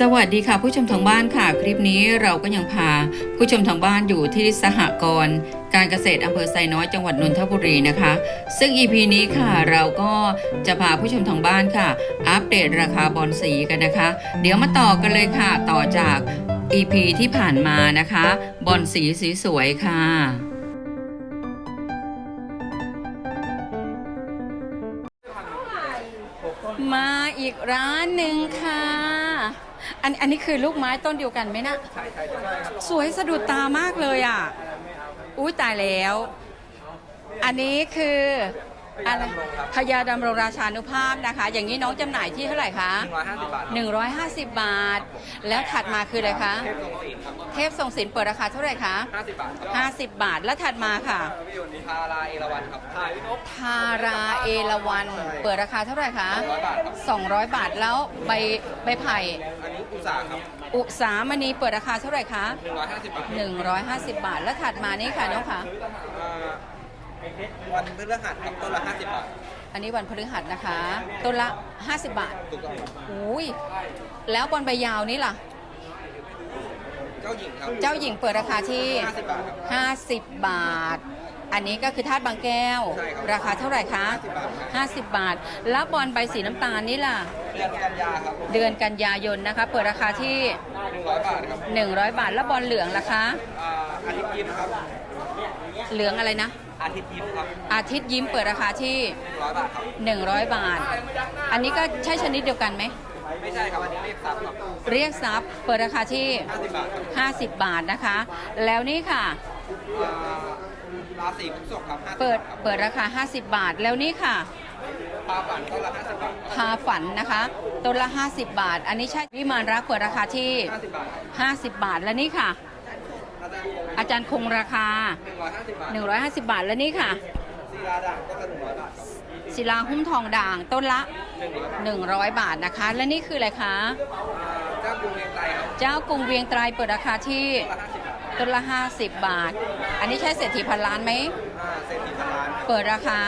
สวัสดีค่ะ ผู้ชมทางบ้านค่ะ คลิปนี้เราก็ยังพาผู้ชมทางบ้านอยู่ที่สหกรณ์การเกษตรอำเภอไซน้อยจังหวัดนนทบุรีนะคะ ซึ่ง EP นี้ค่ะเราก็จะพาผู้ชมทางบ้านค่ะ อัปเดตราคาบอลสีกันนะคะ เดี๋ยวมาต่อกันเลยค่ะ ต่อจาก EP ที่ผ่านมานะคะ บอลสีสีสวยค่ะมาอีกร้านหนึ่งค่ะ อันอันนี้คือลูกไม้ต้นเดียวกันไหมนะสวยสะดุดตามากเลยอะอุ้ยตายแล้ว อันนี้คืออะไรพญาดำรงราชานุภาพนะคะ อย่างนี้น้องจำหน่ายที่เท่าไหร่คะ 150 บาท150บาทแล้วถัดมาคืออะไรคะเทพทรงศีลครับเทพทรงศิลป์เปิดราคาเท่าไหร่คะ 50 บาทครับ50บาทแล้วถัดมาค่ะภาพยนตร์ทาราเอราวันครับถ่ายวินกทาราเอราวันเปิดราคาเท่าไหร่คะ 200 บาทครับ200บาทแล้วใบใบไผ่ อันนี้อุตสาหครับอุสามณีเปิดราคาเท่าไหร่คะ 150 บาท150 บาท แล้วถัดมานี่ค่ะน้องคะอ่าวันพฤหัสครับต้นละ 50 บาท อันนี้วันพฤหัสนะคะ ต้นละ 50 บาทถูกต้องครับอุ้ยแล้วบอลใบยาวนี่ล่ะ เจ้าหญิงครับเจ้าหญิงเปิดราคาที่ 50 บาทครับ 50 บาท อันนี้ก็คือธาตุบางแก้ว ใช่ครับราคาเท่าไหร่คะ50 50 บาท แล้วบอลใบสีน้ำตาลนี่ล่ะ เดือนกันยาครับเดือนกันยายนนะคะ เปิดราคาที่100บาทครับ100 บาท แล้วบอลเหลืองล่ะคะ อ่าอาทิตย์ยิ้มครับเหลืองอะไรนะ อาทิตย์ยิ้มครับอาทิตย์ยิ้มเปิดราคาที่100บาทครับ 100 บาท อันนี้ก็ใช่ชนิดเดียวกันไหม ไม่ใช่ครับอันนี้เลขซับครับเรียกทรัพย์เปิดราคาที่50บาทครับ50 บาทนะคะ แล้วนี่ค่ะ อ่า ราศีพฤษภครับ50เปิดบาทครับเปิดราคา 50 บาทแล้วนี่ค่ะ ปลาฝันต้นละ50บาทพาฝันนะคะต้นละ 50 บาท อันนี้ใช่วิมานรักเปิดราคาที่ 50บาทครับ50 บาทและนี่ค่ะ อาจารย์คงอาจารย์คงราคา 150บาท150 บาทและนี่ค่ะ ศิลาด่างต้นละ100บาทครับศิลาหุ้มทองด่างต้นละ 100บาท100 บาทนะคะ และนี่คืออะไรคะ เจ้ากรุงเวียงไกรครับเจ้ากรุงเวียงไตรเปิดราคาที่ต้นละ50บาท ต้นละ 50 บาท อันนี้ใช่เศรษฐีพันล้านไหมอ่าเศรษฐีพันล้านเปิดราคา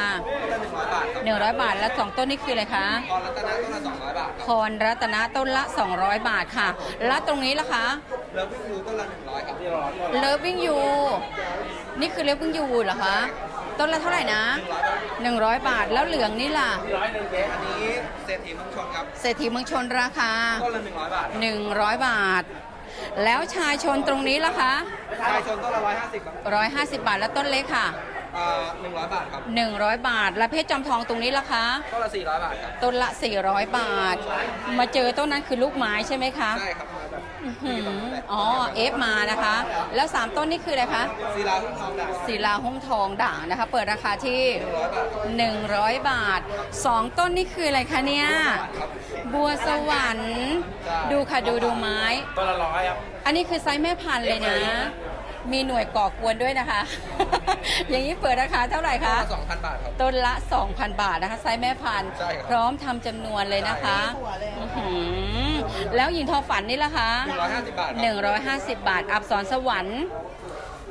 ต้นละ100บาทครับ100 บาท และสองต้นนี่คืออะไรคะพรรัตนะต้นละ200บาทคพรับรรัตนะต้นละ 200 บาทค่ะ แล้วตรงนี้ล่ะคะ เลิฟวิวต้นละ100ครับเลิฟวิ่งยูนี่คือเลิฟวิ่งยูเหรอคะ ต้นละเท่าไหร่นะ 100 บาท แล้วเหลืองนี่ล่ะอันนี้เศรษฐีเมืองชนครับเศรษฐีเมืองชนราคา ต้นละ100บาท 100 บาท แล้วชายชนตรงนี้ล่ะคะชายชนต้นละ150ครับ150บาทแล้วต้นเล็กค่ะอ่า100บาทครับ100บาท และเพชรจอมทองตรงนี้ล่ะคะ ต้นละ400บาทครับ ต้นละ400บาท มาเจอต้นนั้นคือลูกไม้ใช่ไหมคะ ใช่ครับ อื้อหืออ๋อเอฟมานะคะ แล้ว 3 ต้นนี่คืออะไรคะศิลาหุ้มทองด่างศิลาหุ้มทองด่างนะคะ เปิดราคาที่100บาทครับ100 บาท 2 ต้นนี่คืออะไรคะเนี่ย บัวสวรรค์ ดูค่ะดูดูไม้ ต้นละร้อยครับ อันนี้คือไซส์แม่พันธุ์เลยนะ มีหน่วยก่อกวนด้วยนะคะ อย่างนี้เปิดราคาเท่าไหร่ต้นคะละ2,000บาทครับ ต้นละ 2,000 บาทนะคะไซส์แม่พันธุ์ใช่ครับ พร้อมทำจำนวนเลยนะคะอื้อหือแล้วหญิงทอฝันนี่ล่ะคะ150บาทครับ150 บาท อับสรสวรรค์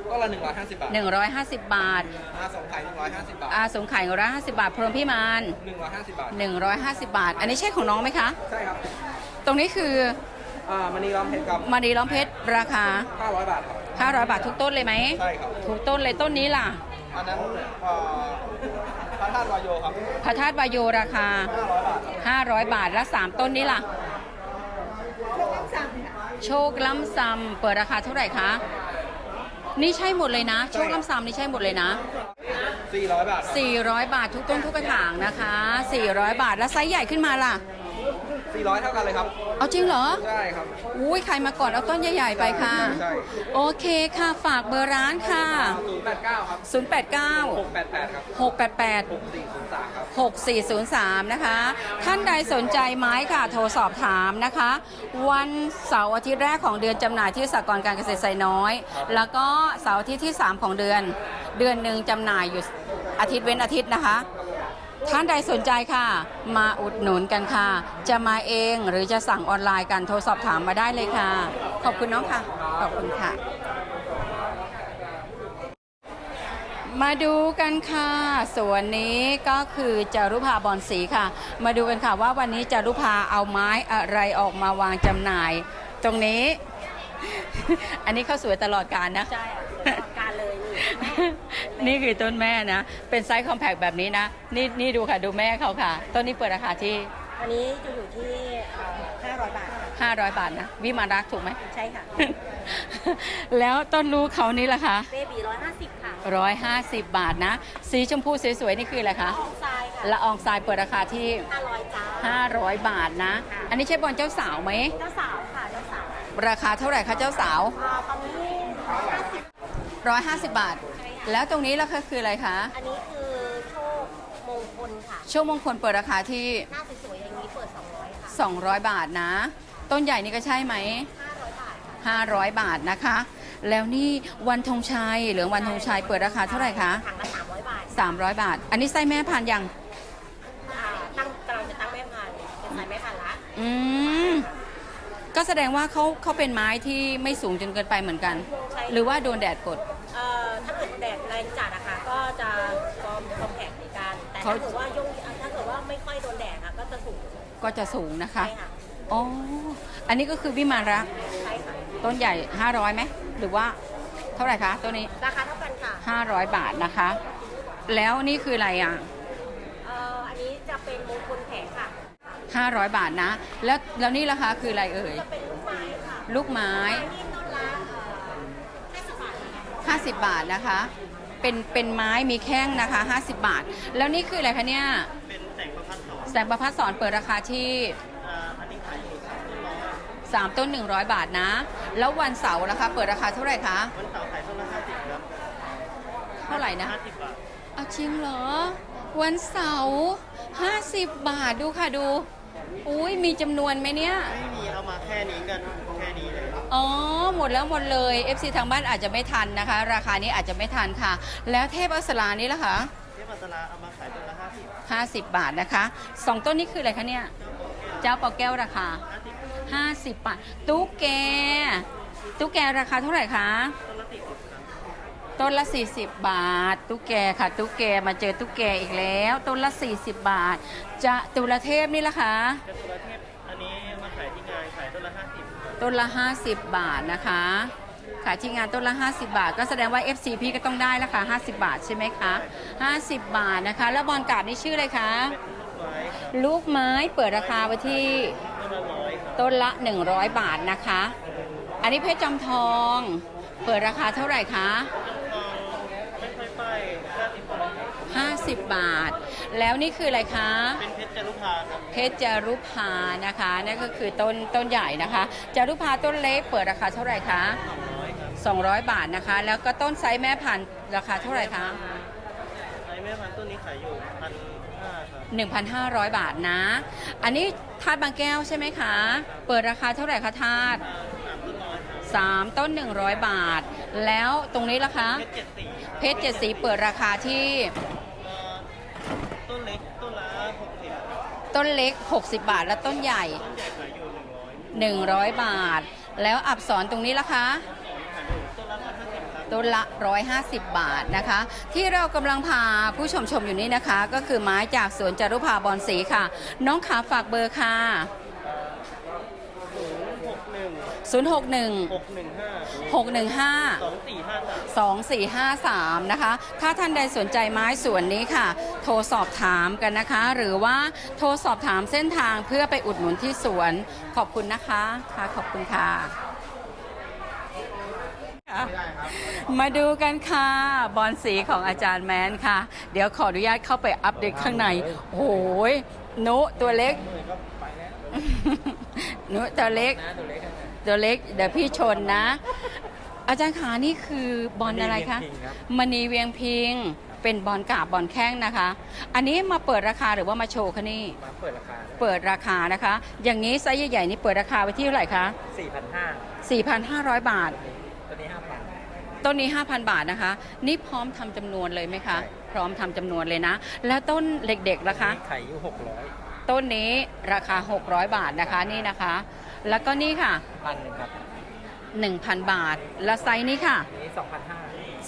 ต้นละ150บาท150 บาท อาสงไข่150บาทอาสงไข่ร้อยห้าสิบาท พรหมพิมาน150บาท 150 บาท อันนี้ใช่ของน้องไหมคะ ใช่ครับ ตรงนี้คืออ่ามณีล้อมเพชรครับมารีล้อมเพชรราคา500บาทครับ 500 บาททุกต้นเลยไหมใช่ครับ ทุกต้นเลยต้นนี้ล่ะ อันนั้นเอ่อพระธาตุวายโยครับ พระธาตุวายโยราคา 500 บาทครับ500 บาทและ3ต้นนี้ล่ะ โชคล้ำซำเปิดราคาเท่าไหร่คะ นี่ใช่หมดเลยนะ โชคล้ำซำนี่ใช่หมดเลยนะ 400 บาทครับ400 บาททุกต้นทุกกระถางนะคะ 400 บาทแล้วไซส์ใหญ่ขึ้นมาล่ะ 400 เท่ากันเลยครับ เอาจริงเหรอ ใช่ครับ อุ้ยใครมาก่อนเอาต้นใหญ่ๆไปค่ะ ใช่ โอเคค่ะฝากเบอร์ร้านค่ะ 089 ครับ 089 688 ครับ 688 6403 ครับ 6403 นะคะ ท่านใดสนใจไม้ค่ะ โทรสอบถามนะคะ วันเสาร์อาทิตย์แรกของเดือนจำหน่ายที่สากลการเกษตรไซน้อย แล้วก็เสาร์อาทิตย์ที่ 3 ของเดือน เดือนหนึ่งจำหน่ายอยู่อาทิตย์เว้นอาทิตย์นะคะ ท่านใดสนใจค่ะ มาอุดหนุนกันค่ะ จะมาเองหรือจะสั่งออนไลน์กันโทรสอบถามมาได้เลยค่ะ ขอบคุณน้องค่ะ ขอบคุณค่ะ มาดูกันค่ะส่วนนี้ก็คือจารุภาบอนสีค่ะ มาดูกันค่ะว่าวันนี้จารุภาเอาไม้อะไรออกมาวางจำหน่าย ตรงนี้ อันนี้เข้าสวยตลอดการนะใช่ นี่แม่นี่คือต้นแม่นะ เป็นไซส์คอมแพคแบบนี้นะ นี่นี่ดูค่ะดูแม่เขาค่ะ ต้นนี้เปิดราคาที่ อันนี้จะอยู่ที่เอ่อ500 บาทค่ะ500 บาทนะ วิมารักถูกไหม ใช่ค่ะ แล้วต้นรู้เขานี่ล่ะคะเบบี150 ค่ะ150 บาทนะ สีชมพูสวยๆ นี่คืออะไรคะอองทรายค่ะละอองทรายเปิดราคาที่ 500จ้า500 บาทนะ อันนี้ใช่บอลเจ้าสาวไหม เจ้าสาวค่ะเจ้าสาวราคาเท่าไหร่คะเจ้าสาว อ่าตอนนี้ 150 150 บาท แล้วตรงนี้ราคาคืออะไรคะอันนี้คือโชคมงคลค่ะ ช่วงมงคลเปิดราคาที่ หน้าสวยๆอย่างนี้เปิด 200 ค่ะ 200 บาทนะ ต้นใหญ่นี่ก็ใช่ไหม 500 บาทค่ะ500 บาทนะคะ แล้วนี่วันธงชัยเหลืองวันธงชัยเปิดราคาเท่าไหร่คะ ถังละ300 บาท300 บาท อันนี้ไส้แม่พันธุ์ยัง อ่าตั้งกำลังจะตั้งแม่พันธุ์เป็นสายแม่พันธุ์ละอืม ก็แสดงว่าเขาเขาเป็นไม้ที่ไม่สูงจนเกินไปเหมือนกันใช่หรือว่าโดนแดดกด รงจัดอะค่ะก็จะฟอร์มฟอร์มแข็งในการแต่เขาถ้าเกิดว่ายุ่งถ้าเกิดว่าไม่ค่อยโดนแดดค่ะก็จะสูงก็จะสูงนะคะใช่ค่ะอ๋อ อันนี้ก็คือวิมารัก ใช่ค่ะต้นใหญ่ 500ไหม หรือว่าเท่าไหร่คะต้นนี้ ราคาเท่ากันค่ะ500 บาทนะคะ แล้วนี่คืออะไรอะ เอ่ออันนี้จะเป็นมงคลแผงค่ะ 500 บาทนะ แล้วแล้วนี่ราคาคืออะไรเอ่ย จะเป็นลูกไม้ค่ะลูกไม้ที่ต้นละเอ่อ50บาทค่ะ50 บาทนะคะ เป็นเป็นไม้มีแข้งนะคะ 50 บาท แล้วนี่คืออะไรคะเนี่ยเป็นแสงประพัดสอนแสงประพัดสอนเปิดราคาที่อ่าอันนี้ขายอยู่สามร้อย3ต้น 100 บาทนะ แล้ววันเสาร์นะคะ เปิดราคาเท่าไหร่คะวันเสาร์ขายต้นละห้าสิบครับเท่าไหร่นะ ห้าสิบบาทเอาจริงเหรอ วันเสาร์50 บาทดูค่ะดู อุ้ยมีจำนวนไหมเนี่ย ไม่มีเอามาแค่นี้กัน อ๋อ หมดแล้วหมดเลย FC ทางบ้านอาจจะไม่ทันนะคะ ราคานี้อาจจะไม่ทันค่ะ แล้วเทพอักษรานี้ล่ะคะเทพอัสราเอามาขายต้นละห้าสิบ50บาทนะคะสองต้นนี้คืออะไรคะเนี่ย เจ้าปอแก้วราคาห้าสิบ50บาท ตุ๊กแก ตุ๊กแกราคาเท่าไหร่คะต้นละสี่สิบครับต้นละ 40 บาท ตุ๊กแกค่ะ ตุ๊กแกมาเจอตุ๊กแกอีกแล้ว ต้นละ 40 บาท จะตุลเทพนี่ล่ะคะกระตุลเท ต้นละ 50 บาทนะคะขายที่งานต้นละ 50 บาท ก็แสดงว่า FC พี่ก็ต้องได้ราคา50 บาทใช่ไหมคะ50 บาทนะคะ แล้วบอลกาบนี่ชื่ออะไรคะลูกไม้เปิดราคาไว้ที่ต้นละร้อยครับต้นละ 100 บาทนะคะ อันนี้เพชรจอมทอง เปิดราคาเท่าไหร่คะ จำทองไม่ค่อยป้ายห้าสิบบาท 50 บาท แล้วนี่คืออะไรคะ เป็นเพชรจารุพาครับเพชรจารุพานะคะนั่นก็คือต้นต้นใหญ่นะคะจารุพาต้นเล็กเปิดราคาเท่าไหร่คะสองร้อยครับ200 บาทนะคะ แล้วก็ต้นไซส์แม่พันธุ์ราคาเท่าไหร่คะไอ้แม่พันธุ์ต้นนี้ขายอยู่พันห้าครับ1,500 บาทนะ อันนี้ทาดบางแก้วใช่ไหมคะ เปิดราคาเท่าไหร่คะทาดสามต้นร้อยครับ3ต้น100 บาท แล้วตรงนี้ล่ะคะ เพชรเจ็ดสีเพชรเจ็ดสีเปิดราคาที่ เอ่อต้นเล็กต้นละหกสิบ ต้นเล็ก 60 บาท และต้นใหญ่ต้นใหญ่หนึ่งร้อย100 บาท แล้วอับสอนตรงนี้ล่ะคะต้นละร้อยห้าสิบบต้นละ 150 บาทนะคะ ที่เรากำลังพาผู้ชมชมอยู่นี้นะคะ ก็คือไม้จากสวนจารุภาบอนสีค่ะ น้องขาฝากเบอร์ค่ะ 061หกหนึ่งห้า615สองสี่ห้าสาม2453 นะคะ ถ้าท่านใดสนใจไม้สวนนี้ค่ะ โทรสอบถามกันนะคะ หรือว่าโทรสอบถามเส้นทางเพื่อไปอุดหนุนที่สวน ขอบคุณนะคะค่ะขอบคุณค่ะค่ะมาดูกันค่ะ บอลสีของอาจารย์แมนค่ะ เดี๋ยวขออนุญาตเข้าไปอัปเดตข้างใน โอ้โหยนุตัวเล็กนุตัวเล็ก ตัวเล็กเดี๋ยวพี่ชนนะ อาจารย์ขานี่คือบอลอะไรคะมณีเวียงพิงเป็นบอลกาบบอลแข้งนะคะ อันนี้มาเปิดราคาหรือว่ามาโชว์คะนี่มาเปิดราคาเปิดราคานะคะ อย่างนี้ไซส์ใหญ่ๆนี่เปิดราคาไว้ที่เท่าไหร่คะ4,500 4,500 บาทตัวนี้5,000ต้นนี้ 5,000 บาทนะคะ นี่พร้อมทำจำนวนเลยไหมคะใช่พร้อมทำจำนวนเลยนะ แล้วต้นเด็กๆล่ะคะขายอยู่ต้นนี้ราคา 600 บาทนะคะนี่นะคะ แล้วก็นี่ค่ะ600พันหนึ่งครับ1,000 บาท และไซส์นี้ค่ะอันนี้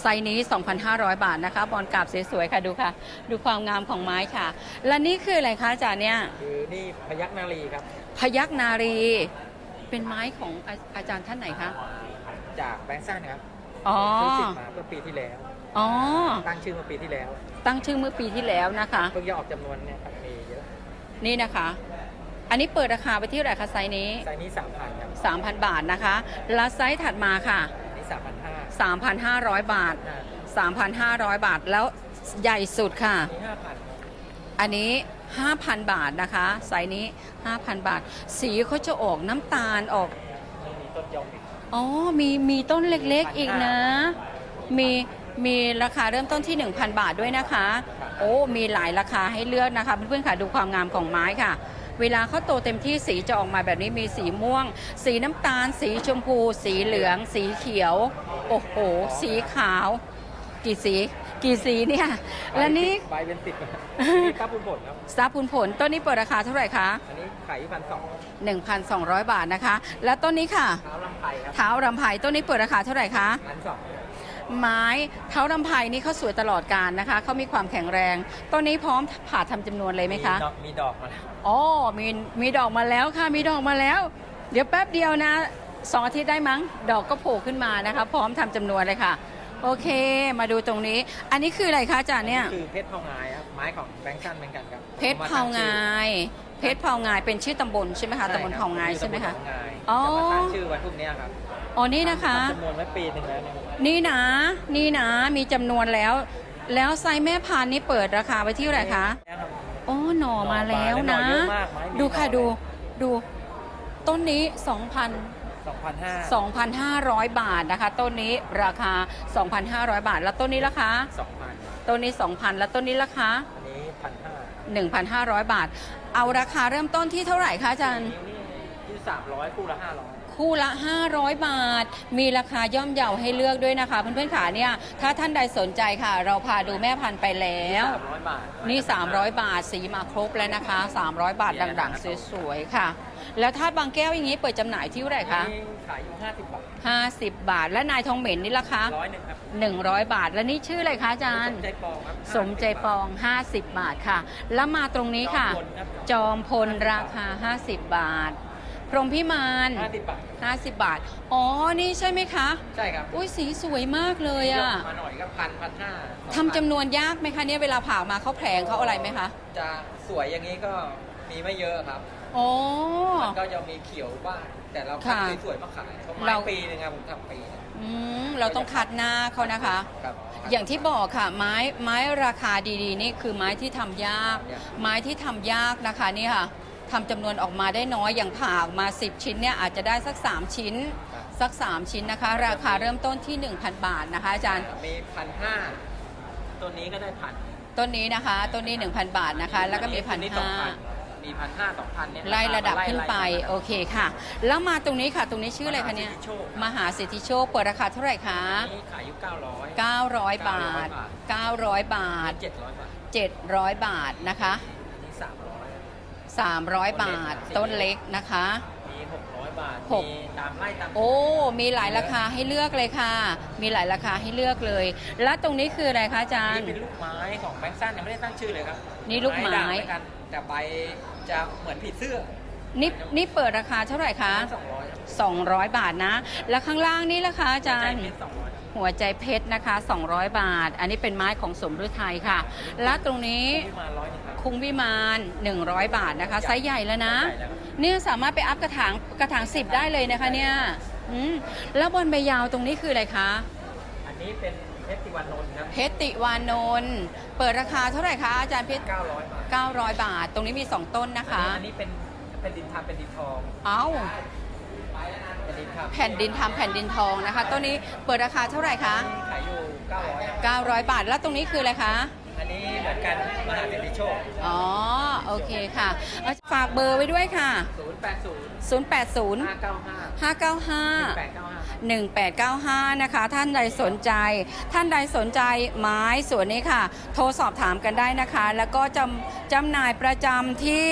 ไซส์นี้ 2,500 บาทนะคะ บอลกราบสวยๆ ค่ะดูค่ะ ดูความงามของไม้ค่ะ และนี่คืออะไรคะอาจารย์เนี่ย คือนี่พยักนารีครับ พยักนารี เป็นไม้ของอาอาจารย์ท่านไหนคะ จากแบงค์ซ่านครับอ๋อ ซื้อสิทธิ์มาเมื่อปีที่แล้ว อ๋อ ตั้งชื่อเมื่อปีที่แล้วตั้งชื่อเมื่อปีที่แล้วนะคะ เพิ่งจะออกจำนวนเนี่ยครับมีเยอะ นี่นะคะ อันนี้เปิดราคาไปที่เท่าไหร่คะไซส์นี้ ไซส์นี้สามพันครับ3,000 บาทนะคะ และไซส์ถัดมาค่ะอันนี้สามพันห้า3,500 บาท 3,500 บาทแล้วใหญ่สุดค่ะอันนี้ห้าพันอันนี้ 5,000 บาทนะคะไซส์นี้ 5,000 บาท สีเขาจะออกน้ำตาลออกมีต้นยอมอีกอ๋อ มี มีต้นเล็กๆอีกนะ มี มีราคาเริ่มต้นที่ 1,000 บาทด้วยนะคะ โอ้ มีหลายราคาให้เลือกนะคะ เพื่อนๆค่ะ ดูความงามของไม้ค่ะ เวลาเขาโตเต็มที่สีจะออกมาแบบนี้มีสีม่วง สีน้ำตาล สีชมพู สีเหลือง สีเขียว โอ้โห สีขาว กี่สี กี่สีเนี่ย และนี่ใบเป็นสิบนี่ครับคุณผลครับซาพูนผลต้นนี้เปิดราคาเท่าไหร่คะ อันนี้ขายอยู่พันสอง1,200บาทนะคะ และต้นนี้ค่ะ เท้าลำไผ่ครับเท้ารำไผ่ต้นนี้เปิดราคาเท่าไหร่คะพันสอง ไม้เท้ารำไพนี่เขาสวยตลอดการนะคะเขามีความแข็งแรงต้นนี้พร้อมผ่าทำจำนวนเลยไหมคะ ดอกมีดอกมาแล้วอ๋อ มี มีดอกมาแล้วค่ะ มีดอกมาแล้ว เดี๋ยวแป๊บเดียวนะสองอาทิตย์ได้มั้ง ดอกก็โผล่ขึ้นมานะคะ พร้อมทำจำนวนเลยค่ะ โอเค มาดูตรงนี้ อันนี้คืออะไรคะอาจารย์เนี่ย คือเพชรเผางายครับ ไม้ของแบงค์ชันเหมือนกันครับเพชรเผางาย เพชรเผางายเป็นชื่อตำบลใช่ไหมคะ ตำบลเผางายใช่ไหมคะอ๋อ๋ออจะมาตั้งชื่อวันพรุ่งนี้ครับ อ๋อนี่นะคะ จำนวนไว้ปีหนึ่งแล้วเนี่ยนี่นะ นี่นะ มีจำนวนแล้ว แล้วไซส์แม่พันธุ์นี่เปิดราคาไปที่เท่าไหร่คะโอ้ หน่อมาแล้วนะหน่อเยอะมากไม้มีดูค่ะหน่อ ดูดู ต้นนี้ 2,000 สองพันห้า2,500 บาทนะคะ ต้นนี้ราคา 2,500 บาท แล้วต้นนี้ราคาสองพันต้นนี้ 2,000 แล้วต้นนี้ราคาอันนี้พันห้า1,500 บาท เอาราคาเริ่มต้นที่เท่าไหร่คะอาจารย์นิ้วนี่ที่สามร้อยคู่ละห้าร้อย คู่ละ 500 บาท มีราคาย่อมเยาให้เลือกด้วยนะคะ เพื่อนๆขาเนี่ยถ้าท่านใดสนใจค่ะ เราพาดูแม่พันธุ์ไปแล้วสามร้อยบาทนี่ 300 บาทสีมาครบแล้วนะคะ 300 บาทดังๆสวยๆค่ะ แล้วถ้าบางแก้วอย่างนี้เปิดจำหน่ายที่เท่าไหร่คะนี่ขายอยู่ห้าสิบบาท 50 บาท และนายทองเหม็นนี่ราคาร้อยหนึ่งครับ100 บาท และนี่ชื่ออะไรคะอาจารย์สมใจปองครับสมใจปอง 50 บาทค่ะ แล้วมาตรงนี้ค่ะ จอมพลราคา 50 บาท พรหมพิมานห้าสิบบาท50 บาท อ๋อ นี่ใช่ไหมคะ ใช่ครับอุ้ยสีสวยมากเลยอะยกมาหน่อยก็พันพันห้าทำจำนวนยากไหมคะเนี่ยเวลาผ่าออกมาเขาแผลงเขาอะไรไหมคะ จะสวยอย่างนี้ก็มีไม่เยอะครับอ๋อมันก็จะมีเขียวบ้างแต่เราค่ะคัดสวยๆมาขายเขาเราไม้ปีหนึงครับผมทำปีหนึ่งอืมเราต้องคัดหน้าเขานะคะ ครับ อย่างที่บอกค่ะ ไม้ไม้ราคาดีๆ นี่คือไม้ที่ทำยาก ไม้ที่ทำยากนะคะนี่ค่ะ ทำจำนวนออกมาได้น้อยอย่างผ่าออกมา 10 ชิ้นเนี่ยอาจจะได้สัก 3 ชิ้น สัก 3 ชิ้นนะคะ ราคาเริ่มต้นที่ 1,000 บาทนะคะอาจารย์มีพันห้าตัวนี้ก็ได้พันต้นนี้นะคะต้นนี้ 1,000 บาทนะคะ แล้วก็มีพันสองห้าพันมีพันห้าสองพันเนี่ยไล่ระดับขึ้นไปล่ๆโอเคค่ะ แล้วมาตรงนี้ค่ะ ตรงนี้ชื่ออะไรคะเนี่ยมหาสิทธิโชคมหาสิทธิโชคเปิดราคาเท่าไหร่คะอันนี้ขายอยู่เก้าร้อย900 บาท 900 บาทเจ็ดร้อยบาท 700 บาทนะคะ 300 บาท ต้นเล็กนะคะ มีหกร้อยบาทหก มีตามไล่ตามโอ้ มีหลายราคาให้เลือกเลยค่ะ มีหลายราคาให้เลือกเลย แล้วตรงนี้คืออะไรคะอาจารนี่ย์ เป็นลูกไม้ของแบงค์สั้นยังไม่ได้ตั้งชื่อเลยครับนี่ลูกไม้ ด่างเหมือนกันแต่ใบจะเหมือนผีเสื้อนี่นี่เปิดราคาเท่าไหร่คะ สองร้อย200 บาทนะ แล้วข้างล่างนี่ราคาอาจารย์ สองร้อยหัวใจเพชรนะคะ 200 บาท อันนี้เป็นไม้ของสมฤทัยค่ะ และตรงนี้ ที่มาร้อยหนึง ครับคุ้งวิมาน100 บาทนะคะไซส์ใหญ่แล้วนะใหญ่แล้วครับเนี่ยสามารถไปอัพกระถางกระถางสิบได้เลยนะคะเนี่ยอืมแล้วบนใบยาวตรงนี้คืออะไรคะอันนี้เป็นเพชรติวานนท์ครับเพชรติวานนท์เปิดราคาเท่าไหร่คะอาจารย์เพชรเก้าร้อยบาท900 บาท ตรงนี้มี 2 ต้นนะคะ อันนี้เป็นเป็นดินทาเป็นดินทองเอ้าเป็นดินทาแผ่นดินทำแผ่นดินทองนะคะต้นนี้เปิดราคาเท่าไหร่คะขายอยู่เก้าร้อย900 บาท แล้วตรงนี้คืออะไรคะ อันนี้เหมือนกันมหาเศรษฐีโชค อ๋อ โอเคค่ะเอาฝากเบอร์ไว้ด้วยค่ะ 080 080 595 595 1895 1895 นะคะ ท่านใดสนใจ ท่านใดสนใจไม้สวนนี้ค่ะ โทรสอบถามกันได้นะคะ แล้วก็จำจำหน่ายประจำที่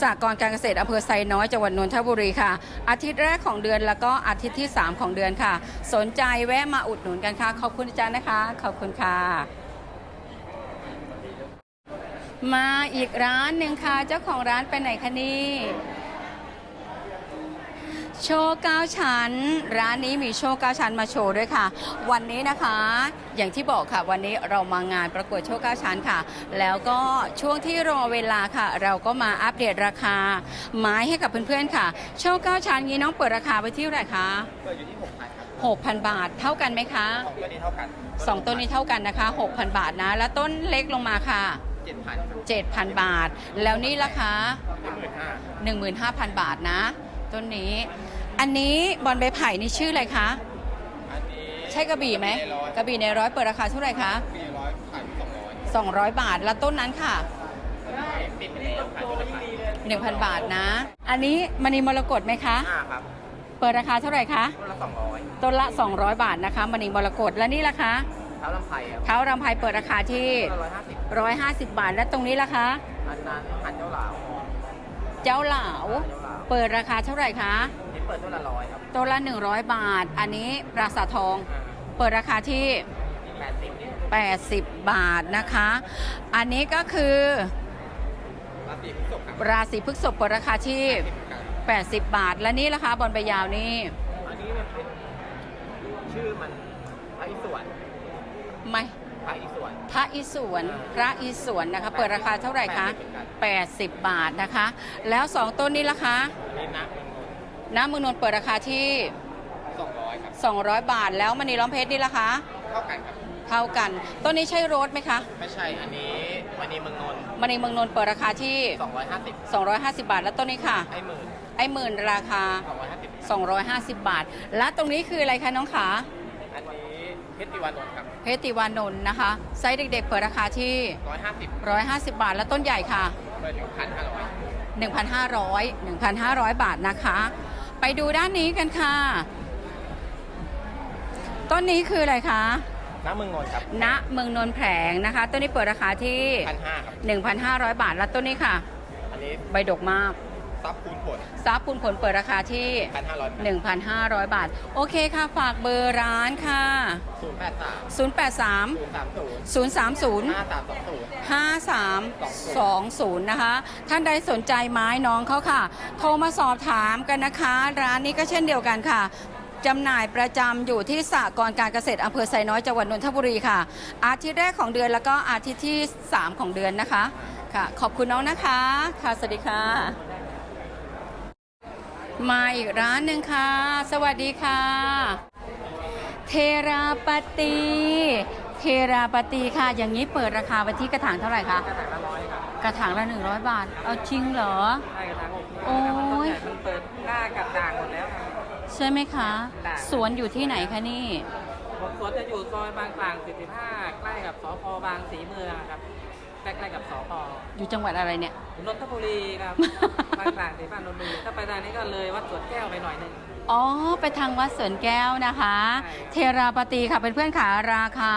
สหกรณ์การเกษตรอำเภอไซน้อยจังหวัดนนทบุรีค่ะ อาทิตย์แรกของเดือนแล้วก็อาทิตย์ที่ 3 ของเดือนค่ะ สนใจแวะมาอุดหนุนกันค่ะ ขอบคุณอาจารย์นะคะ ขอบคุณค่ะ มาอีกร้านหนึ่งค่ะ เจ้าของร้านไปไหนคะนี่ โชว์เก้าชั้น ร้านนี้มีโชว์เก้าชั้นมาโชว์ด้วยค่ะ วันนี้นะคะ อย่างที่บอกค่ะ วันนี้เรามางานประกวดโชว์เก้าชั้นค่ะ แล้วก็ช่วงที่รอเวลาค่ะ เราก็มาอัปเดตราคา ไม้ให้กับเพื่อนๆค่ะ โชว์เก้าชั้นนี้น้องเปิดราคาไปที่เท่าไหร่คะเปิดอยู่ที่6,000ครับ6,000 บาทเท่ากันไหมคะของตัวนี้เท่ากันสองต้นนี้เท่ากันนะคะ 6,000 บาทนะ แล้วต้นเล็กลงมาค่ะ 7,000 7,000 บาท แล้วนี่ราคา15,000 15,000 บาทนะ ต้นนี้ อันนี้บอลใบไผ่นี่ชื่ออะไรคะ อันนี้ใช่กระบี่ไหมในร้อยกระบี่ในร้อยเปิดราคาเท่าไหร่คะปีร้อยขายสองร้อย200 บาท แล้วต้นนั้นค่ะ ปิดไปแล้วขายตัวละพัน1,000 บาทนะ อันนี้มณีมรกตไหมคะ ห้าครับเปิดราคาเท่าไหร่คะ ตัวละสองร้อยต้นละ 200 บาทนะคะมณีมรกตและนี่ราคาเท้าลำไผ่ครับเท้ารำไพเปิดราคาที่ตัวละร้อยห้าสิบ150 บาท และตรงนี้ราคาอันนั้นพันเจ้าหลาวเจ้าเหลาเจ้าหลาวเปิดราคาเท่าไหร่คะ นี่เปิดตัวละร้อยครับต้นละ 100 บาท อันนี้ปราสาททอง เปิดราคาที่ แปดสิบนี่80 บาทนะคะ อันนี้ก็คือราศีพฤษภครับราศีพฤษภเปิดราคาที่ครับ80 บาท และนี่ราคาบอลใบยาวนี่ อันนี้มันเป็นชื่อมันพระอิศวร ไม่พระอิศวร พระอิศวรพระอิศวรนะคะ เปิดราคาเท่าไหร่คะ80 บาทนะคะ แล้ว 2 ต้นนี้ราคาอันนี้นะมันน้ำเมืองนนท์เปิดราคาที่สองร้อยครับ200 บาทแล้วมณีล้อมเพชรนี่ราคาเท่ากันครับ เท่ากัน ต้นนี้ใช่โรสไหมคะ ไม่ใช่ อันนี้วันนี้เมืองนนท์มณีเมืองนนท์เปิดราคาที่สองร้อยห้าสิบ250 บาท แล้วต้นนี้ค่ะ ไอ้หมื่นไอ้หมื่นราคาสองร้อยห้าสิบ250 บาท และตรงนี้คืออะไรคะน้องขา อันนี้เพชรติวานนท์ครับ เพชรติวานนท์นะคะ ไซส์เด็กๆ เปิดราคาที่ ร้อยห้าสิบ150 บาทและต้นใหญ่ค่ะเปิดอยู่พันห้าร้อย1,500 1,500 บาทนะคะ ไปดูด้านนี้กันค่ะ ต้นนี้คืออะไรคะ น้ำเมืองนนท์ครับณเมืองนนท์แผงนะคะ ต้นนี้เปิดราคาที่ พันห้าครับ 1,500 บาท และต้นนี้ค่ะ อันนี้ใบดกมาก ซับคูณผลซับปูนผลเปิดราคาที่พันห้าร้อย1,500 บาท โอเคค่ะ ฝากเบอร์ร้านค่ะศูนย์แปดสาม083ศูนย์สามศูนย์030ห้าสามสองศูนย์5320 นะคะ ท่านใดสนใจไม้น้องเขาค่ะ โทรมาสอบถามกันนะคะ ร้านนี้ก็เช่นเดียวกันค่ะจำหน่ายประจำอยู่ที่สากรณ์การเกษตรอำเภอไซน้อยจังหวัดนนทบุรีค่ะ อาทิตย์แรกของเดือนแล้วก็อาทิตย์ที่ 3 ของเดือนนะคะค่ะ ขอบคุณน้องนะคะ ค่ะ สวัสดีค่ะ มาอีกร้านหนึ่งค่ะ สวัสดีค่ะ เทราปตีเทราปตีค่ะ อย่างนี้เปิดราคาไปที่กระถางเท่าไหร่คะกระถางละร้อยครับกระถางละ100บาท เอาจริงเหรอ ใช่กระถางหกโอ้ยมันเปิดหน้ากับด่างหมดแล้วครับใช่ไหมคะได้สวนอยู่ที่ไหนคะนี่ ผมสวนจะอยู่ซอยบางกลาง45ใกล้กับสพบางสีเมืองครับใกล้ๆกับสพอยู่จังหวัดอะไรเนี่ยนนทบุรีครับ บางกลางสีฟ้านนทบุรีถ้าไปทางนี้ก็เลยวัดสวนแก้วไปหน่อยหนึง อ๋อ ไปทางวัดสวนแก้วนะคะ ใช่ เทราปตีค่ะเป็นเพื่อนขาราคา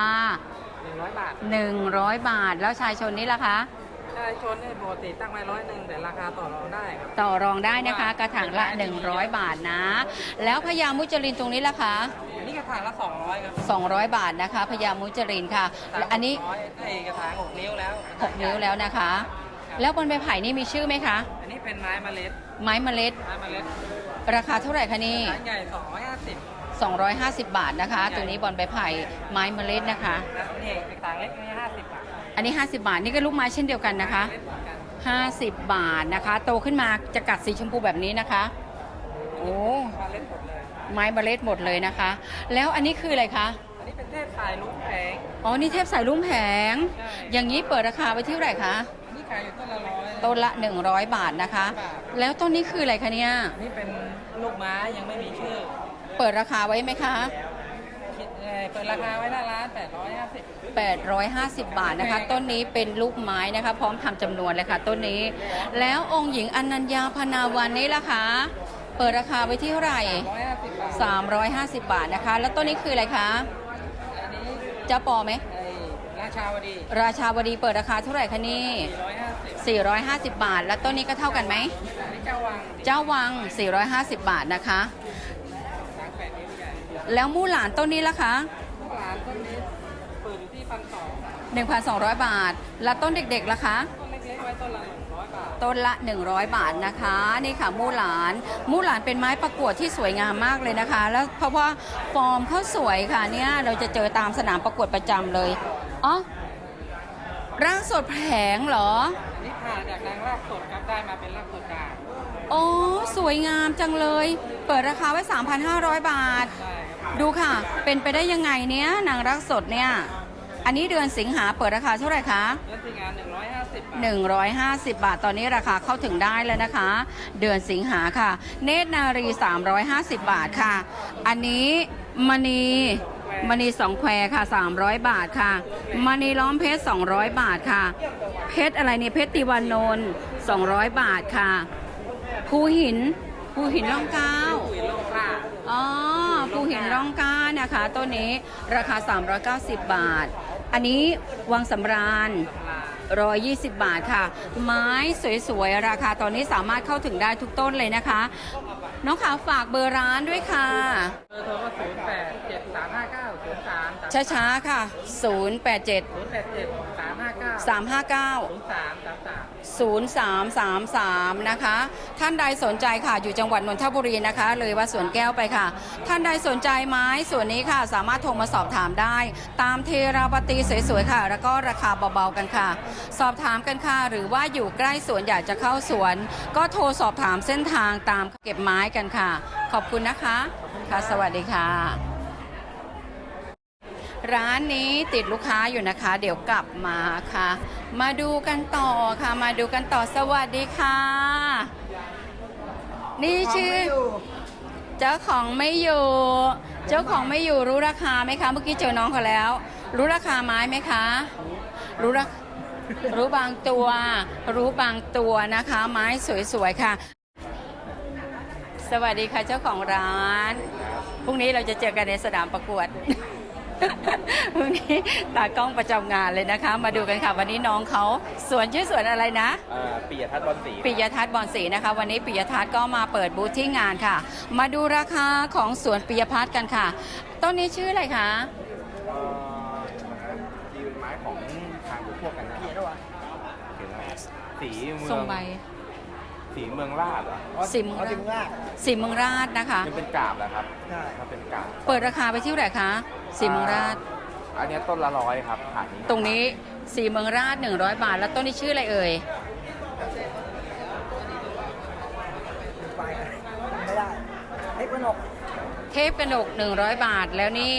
100บาท100 บาท แล้วชายชนนี่ล่ะคะชายชนนี่ปกติตั้งไว้ร้อยหนึ่งแต่ราคาต่อรองได้ครับต่อรองได้นะคะ กระถางละ 100 บาทนะ แล้วพญามุจลินตรงนี้ล่ะคะ อันนี้กระถางละ200ครับ200 บาทนะคะพญามุจลินค่ะและอันนี้600ไอ้กระถาง6นิ้วแล้ว 6 นิ้วแล้วนะคะ แล้วบนใบไผ่นี่มีชื่อไหมคะ อันนี้เป็นไม้เมล็ด ไม้เมล็ด ไม้เมล็ดราคาเท่าไหร่คะนี่ขนาดใหญ่250 250 บาทนะคะ ตัวนี้บอลใบไผ่ไม้เมล็ดนะคะแล้วนี่กระถางเล็กนี่50 บาท อันนี้ 50 บาท นี่ก็ลูกไม้เช่นเดียวกันนะคะเล็กเหมือนกัน50 บาทนะคะ โตขึ้นมาจะกัดสีชมพูแบบนี้นะคะ โอ้มาเล็ดหมดเลยไม้เมล็ดหมดเลยนะคะ แล้วอันนี้คืออะไรคะ อันนี้เป็นเทพสายลุ้งแผง อ๋อ นี่เทพสายลุ่มแผงใช่อย่างนี้เปิดราคาไว้ที่เท่าไหร่คะอันนี้ ขายอยู่ต้นละร้อยต้นละ 100 บาทนะคะ แล้วต้นนี้คืออะไรคะเนี่ยอันนี้เป็นลูกไม้ยังไม่มีชื่อ เปิดราคาไว้ไหมคะขคิดเอ่อเปิดราคาไว้หน้าร้าน850 850 บาทนะคะ ต้นนี้เป็นลูกไม้นะคะ พร้อมทำจำนวนเลยค่ะต้นนี้ แล้วองค์หญิงอนัญญาพนาวันนี้ล่ะคะเปิดราคาไว้ที่เท่าไหร่ 150บาท350 บาทนะคะ แล้วต้นนี้คืออะไรคะ อันนี้เจ้าปอไหมไอ้ ราชาวดีราชาวดีเปิดราคาเท่าไหร่คะนี่450 450บาท แล้วต้นนี้ก็เท่ากันไหมอันนี้เจ้าวังเจ้าวัง 450 บาทนะคะสามแปดนิ้วใหญ่แล้วมู่หลานต้นนี้ล่ะคะลูกหลานต้นนี้เปิดอยู่ที่พันสอง1,200บาท แล้วต้นเด็กๆล่ะคะ ต้นเล็กๆไว้ต้นละ100บาท ต้นละ100บาทนะคะ นี่ค่ะมู่หลาน มู่หลานเป็นไม้ประกวดที่สวยงามมากเลยนะคะ แล้วเพราะว่าฟอร์มเขาสวยค่ะเนี่ยเราจะเจอตามสนามประกวดประจำเลย อ๋อร่างสดแผงเหรออันนี้ผ่าจากนางรากสดครับได้มาเป็นรากสดกลางโอ้สวยงามจังเลย เปิดราคาไว้ 3,500 บาท ได้ครับดูค่ะ เป็นไปได้ยังไงเนี้ยนางรักสดเนี่ย อันนี้เดือนสิงหาเปิดราคาเท่าไหร่คะเงินที่งาน 150บาท150 บาท ตอนนี้ราคาเข้าถึงได้แล้วนะคะ เดือนสิงหาค่ะ เนตรนารี 350 บาทค่ะ อันนี้มณี มณีสองแควค่ะ 300 บาทค่ะมณีล้อมเพชร 200 บาทค่ะ เพชรอะไรเนี่ยเพชรติวานนท์200 บาทค่ะภูหินภูหินร่องเกล้าปุ๋ยโลกล่าอ๋อภูหินร่องกล้านะคะตัวนี้ราคา 390 บาท อันนี้วังสำราญ120 บาทค่ะ ไม้สวยๆ ราคาตอนนี้สามารถเข้าถึงได้ทุกต้นเลยนะคะ น้องขาวฝากเบอร์ร้านด้วยค่ะ เบอร์โทรก็0 8 7 3 5 9 0 3ช้าๆค่ะ 087 0 8 7 3 5 9 359 0 3 3 3 0333 นะคะ ท่านใดสนใจค่ะ อยู่จังหวัดนนทบุรีนะคะ เลยว่าสวนแก้วไปค่ะ ท่านใดสนใจไม้ส่วนนี้ค่ะ สามารถโทรมาสอบถามได้ ตามเทราปตีสวยๆค่ะ แล้วก็ราคาเบาๆกันค่ะ สอบถามกันค่ะ หรือว่าอยู่ใกล้สวนอยากจะเข้าสวน ก็โทรสอบถามเส้นทางตามเก็บไม้กันค่ะ ขอบคุณนะคะ ค่ะ สวัสดีค่ะ ร้านนี้ติดลูกค้าอยู่นะคะ เดี๋ยวกลับมาค่ะ มาดูกันต่อค่ะ มาดูกันต่อสวัสดีค่ะ นี่ชื่อ เจ้าของไม่อยู่ เจ้าของไม่อยู่รู้ราคาไหมคะ เมื่อกี้เจอน้องเขาแล้ว รู้ราคาไม้ไหมคะ รู้รารู้บางตัว รู้บางตัวนะคะ ไม้สวยๆค่ะ สวัสดีค่ะเจ้าของร้าน พรุ่งนี้เราจะเจอกันในสนามประกวด พรุ่งนี้ตากล้องประจำงานเลยนะคะ มาดูกันค่ะ วันนี้น้องเขาสวนชื่อสวนอะไรนะ อ่าปิยทัศน์บอลสีปิยทัศน์บอลศรีนะคะ วันนี้ปิยทัศน์ก็มาเปิดบูธที่งานค่ะ มาดูราคาของสวนปิยพัฒน์กันค่ะ ต้นนี้ชื่ออะไรคะ เอ่อดีเป็นไม้ของทางพวกกันนะเขียนแล้วสีเมืทรองงใบ สีเมืองราชเหรอสีเมืองราชสีเมืองราชนะคะมันเป็นกาบแล้วครับใช่ครับเป็นกาบเปิดราคาไปที่เท่าไหร่คะสีเมืองราช อันเนี้ยต้นละร้อยครับขายนี้ตรงนี้สีเมืองราช 100 บาท แล้วต้นนี้ชื่ออะไรเอ่ยไม่ได้เล็กกระหนกเทพกระหนก 100 บาทแล้วนี่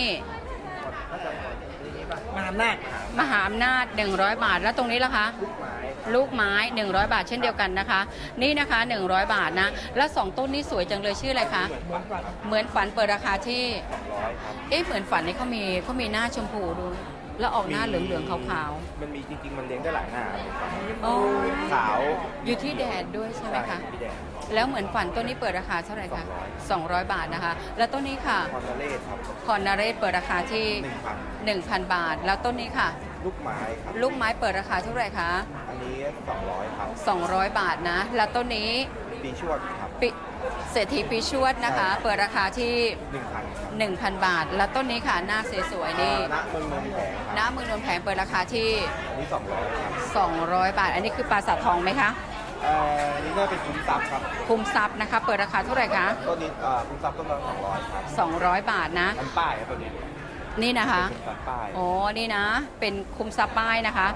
มหาอำนาจมหาอำนาจ 100 บาทแล้วตรงนี้ล่ะคะลูกไม้ ลูกไม้ 100 บาทเช่นเดียวกันนะคะ นี่นะคะ 100 บาทนะ แล้วสองต้นนี้สวยจังเลยชื่ออะไรคะ เหมือนกันเหมือนฝันเปิดราคาที่ร้อยครับเอ๊ะเหมือนฝันนี่เขามีเขามีหน้าชมพูดูแล้วออกหน้าเหลืองๆขาวมันมีจริงๆ มันเลี้ยงได้หลายหน้าครับๆอ๋อขาว อยู่ที่แดดด้วยใช่ไหมคะพี่แดงแล้วเหมือนฝันต้นนี้เปิดราคาเท่าไหร่คะ 200 บาทนะคะ แล้วต้นนี้ค่ะ คอนเนเลสครับ คอนนาเรศเปิดราคาที่หนึ่งพัน1,000 บาท แล้วต้นนี้ค่ะ ลูกไม้ครับ ลูกไม้เปิดราคาเท่าไหร่คะ อันนี้สองร้อยครับ 200 บาทนะ แล้วต้นนี้ปีชวดครับ ปิเศรษฐีปีชวดนะคะเปิดราคาที่หนึ่งพันครับ1,000 บาท แล้วต้นนี้ค่ะหน้าสวยๆนี่ณเมืองเมืองแผงครับหน้ามือนวลแผงเปิดราคาที่ อันนี้สองร้อยครับ200 บาท อันนี้คือปลาสาททองไหมคะ เอ่ออันนี้ก็เป็นคุ้มทรัพย์ครับ คุมทรัพย์นะคะ เปิดราคาเท่าไหร่คะ ต้นนี้เอ่อคุ้มทรัพย์ต้นละสองร้อยครับ200 บาทนะ อันป้ายครับตัวนี้ นี่นะคะคุ้มทรัพย์ป้ายโอ้นี่นะ เป็นคุมทรัพย์ป้ายนะคะ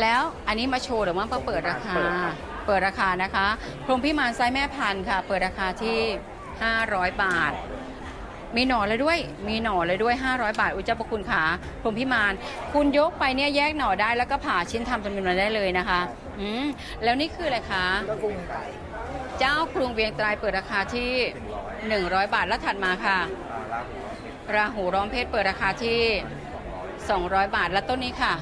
แล้วอันนี้มาโชว์หรือว่ามาเปิดราคา เปิดครับเปิดราคานะคะพรหมพิมานไซส์แม่พันธุ์ค่ะ เปิดราคาที่ 500 บาท มีหน่อเลยด้วย มีหน่อเลยด้วย 500 บาท อุจจาระคุณขาพรหมพิมาน คุณยกไปเนี่ยแยกหน่อได้แล้วก็ผ่าชิ้นทำจำนวนได้เลยนะคะอืมแล้วนี่คืออะไรคะก็กุ้งไก่เจ้ากรุงเวียงไตรายเปิดราคาที่หนึ่งร้อย100 บาทแล้วถัดมาค่ะอ่าลาบหัว ราหูร้อมเพชรเปิดราคาที่ 200 บาท และต้นนี้ค่ะ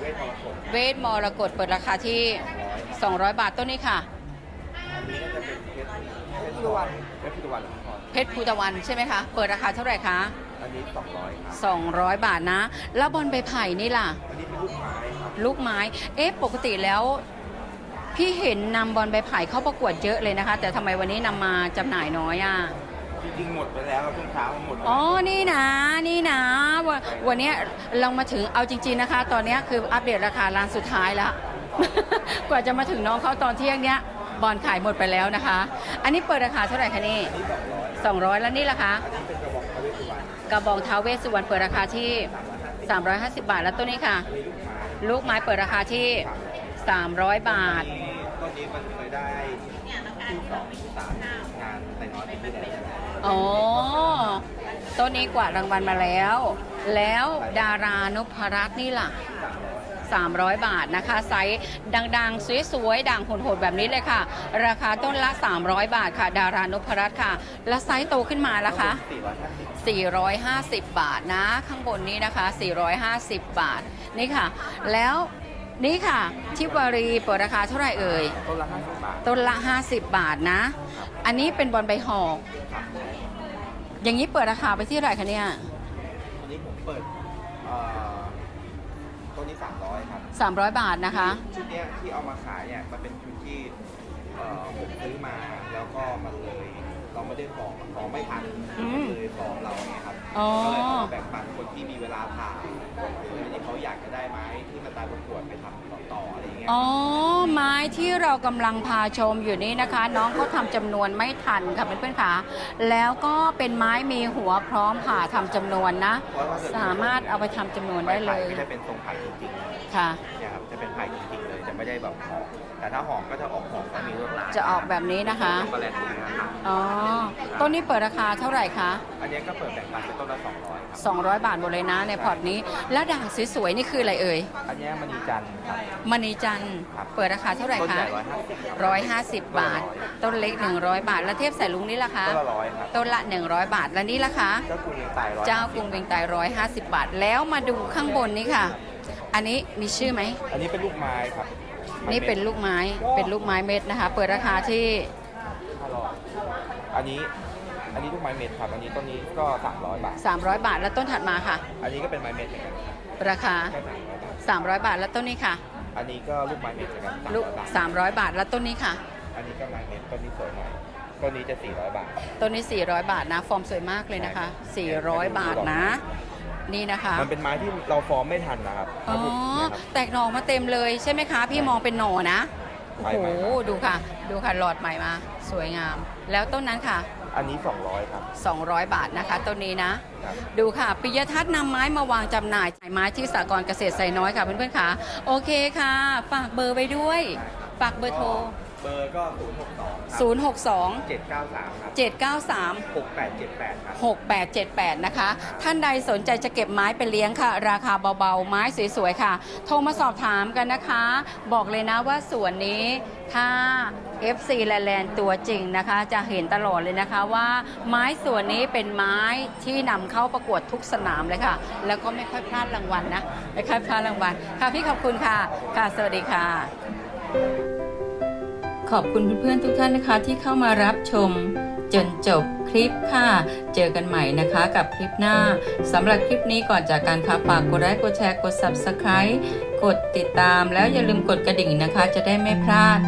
เวทมรกตเวทมรกตเปิดราคาที่ร้อย200 บาทต้นนี้ค่ะอันนี้ก็จะเป็นเพชรเพชรพุทธวันเพชรพุทธวันหลวงพ่อเพชรภูตะวันใช่ไหมคะ เปิดราคาเท่าไหร่คะ อันนี้สองร้อยครับ200 บาทนะ แล้วบอลใบไผ่นี่ล่ะ อันนี้เป็นลูกไม้ครับลูกไม้ เอ๊ะ ปกติแล้ว พี่เห็นนำบอลใบไผ่เข้าประกวดเยอะเลยนะคะ แต่ทำไมวันนี้นำมาจำหน่ายน้อยอะ จริงๆหมดไปแล้วครับช่วงเช้าหมดไปแล้วอ๋อ นี่นะ นี่นะวนวันเนี้ยเรามาถึง เอาจริง ๆนะคะ ตอนเนี้ยคืออัปเดตราคาร้านสุดท้ายแล้ว กว่าจะมาถึงน้องเขาตอนเที่ยงเนี้ย บอลขายหมดไปแล้วนะคะ อันนี้เปิดราคาเท่าไหร่คะนี่200 แล้วนี่ล่ะคะอันนี้เป็นกระบอกพระเวสสุวรรณกระบองเท้าเวสสุวรรณเปิดราคาที่ 350 บาท แล้วตัวนี้ค่ะอันนี้ลูกไม้ลูกไม้เปิดราคาที่ 300 บาทที่ต้นนี้มันเคยได้ ที่สองที่สามงานในน้อยปีที่แล้วอ๋อต้นนี้กว่ารางวัลมาแล้ว แล้วดารานพรัตน์นี่ล่ะ 300 บาทนะคะ ไซส์ดังๆ สวยๆด่างโหดๆแบบนี้เลยค่ะ ราคาต้นละ 300 บาทค่ะ ดารานพรัตน์ค่ะ แล้วไซส์โตขึ้นมาละคะสี่ร้อยห้าสิบ450 บาทนะ ข้างบนนี้นะคะ 450 บาทนี่ค่ะ แล้ว นี่ค่ะทิวารีเปิดราคาเท่าไหร่เอ่ย ต้นละห้าสิบบาท ต้นละ 50 บาทนะ อันนี้เป็นบอลใบหอก ครับอย่างนี้เปิดราคาไปที่เท่าไหร่คะเนี่ย อันนี้ผมเปิดเอ่อต้นนี้สามร้อยครับ 300 บาทนะคะ ชุดเนี้ยที่เอามาขายเนี่ยมันเป็นชุดที่เอ่อผมซื้อมาแล้วก็มันเลย เราไม่ได้ฟองฟองไม่ทันอืมเลยฟองเราไงครับ อ๋อ ก็เลยเอามาแบ่งปันคนที่มีเวลาถ่ายหรื อที่เขาอยากจะได้ไม้ที่มาตายประกวดไปทำต่อๆอะไรอย่างเงี้ยอ๋อ ไม้ที่เรากำลังพาชมอยู่นี่นะคะ น้องเขาทำจำนวนไม่ทันค่ะเพื่อนๆค่ะ แล้วก็เป็นไม้มีหัวพร้อมผ่าทำจำนวนนะสามารถเอาไปทำจำนวนได้เลไม้ย ไผ่ก็จะเป็นทรงไผ่จริงค่ะๆเนี่ยครับจะเป็นไผ่จริงๆเลยจะไม่ได้แบบหอม แต่ถ้าหอมก็จะออกหอมก็มีลวดลายจะออกแบบนี้นะคะ ช็อกโกแลตอย่างเงี้ยครับอ๋อ ต้นนี้เปิดราคาเท่าไหร่คะ อันเนี้ยก็เปิดแบ่งปันเป็นต้นละ200ครับ200 บาทหมดเลยนะในพอร์ตนี้ แล้วด่างสวยๆนี่คืออะไรเอ่ยอันเนี้ยมณีจันทร์ครับ มณีจันทร์ครับ เปิดราคาเท่าไหร่ต้นใหคะญ่150ครับร้อยห้าสิบบาท ต้นเล็ก 100 บาท แล้วเทพใส่ลุงนี่ล่ะคะ ต้นละร้อยครับต้นละ 100 บาท แล้วนี่ล่ะคะ เจ้าคุณยังตายร้อยเจ้ากรุงเวียงไตร้อยห้าสิบบาท แล้วมาดูข้างบนนี้ค่ะ อันนี้มีชื่อไหม อันนี้เป็นลูกไม้ครับ นี่เป็นลูกไม้ เป็นลูกไม้เม็ดนะคะ เปิดราคาที่ห้าร้อยอันนี้ อันนี้ลูกไม้เม็ดครับ อันนี้ต้นนี้ก็ 300 บาท 300 บาท แล้วต้นถัดมาค่ะ อันนี้ก็เป็นไม้เม็ดเหมือนกันราคาแค่300 300บาทบาท แล้วต้นนี้ค่ะ อันนี้ก็ลูกไม้เม็ดเหมือนกันลูก300บาท300 บาท แล้วต้นนี้ค่ะ อันนี้ก็ไม้เม็ด ต้นนี้สวยหน่อยต้นนี้จะ 400 บาท ต้นนี้ 400 บาทนะ ฟอร์มสวยมากเลยนะคะ 400 บาทนะ นี่นะคะมันเป็นไม้ที่เราฟอร์มไม่ทันนะครับอ๋อถ้าพูดเนี่ยครับ แตกหน่อมาเต็มเลยใช่ไหมคะ พี่มองเป็นหน่อนะโอ้ใช่โหใหม่มา ดูค่ะ ดูค่ะหลอดใหม่มา สวยงาม แล้วต้นนั้นค่ะ อันนี้ 200 ครับ200 บาทนะคะต้นนี้นะ ครับ ดูค่ะปิยทัศน์นำไม้มาวางจำหน่ายไม้ที่สากลเกษตรไซน้อยค่ะเพื่อนๆค่ะ โอเคค่ะ ฝากเบอร์ไว้ด้วย ฝากเบอร์โทร เบอร์ก็ 062 062 793 793 6878 ครับ 6878 นะคะ ท่านใดสนใจจะเก็บไม้ไปเลี้ยงค่ะ ราคาเบาๆ ไม้สวยๆ ค่ะ โทรมาสอบถามกันนะคะ บอกเลยนะว่าสวนนี้ถ้า FC แลแลนด์ตัวจริงนะคะ จะเห็นตลอดเลยนะคะว่าไม้ส่วนนี้เป็นไม้ที่นำเข้าประกวดทุกสนามเลยค่ะ แล้วก็ไม่ค่อยพลาดรางวัลนะ ไม่ค่อยพลาดรางวัลค่ะพี่ขอบคุณค่ะ ค่ะ สวัสดีค่ะ ขอบคุณเพื่อนๆทุกท่านนะคะที่เข้ามารับชมจนจบคลิปค่ะ เจอกันใหม่นะคะกับคลิปหน้าสำหรับคลิปนี้ก่อนจากการค่ะฝากกดไลค์กดแชร์กด Subscribe กดติดตาม แล้วอย่าลืมกดกระดิ่งนะคะ จะได้ไม่พลาด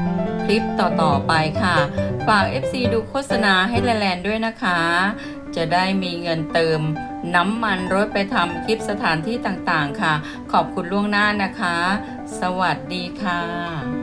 คลิปต่อๆไปค่ะ ฝาก FC ดูโฆษณาให้แลนด้วยนะคะ จะได้มีเงินเติมน้ำมันรถไปทำคลิปสถานที่ต่างๆค่ะ ขอบคุณล่วงหน้านะคะ สวัสดีค่ะ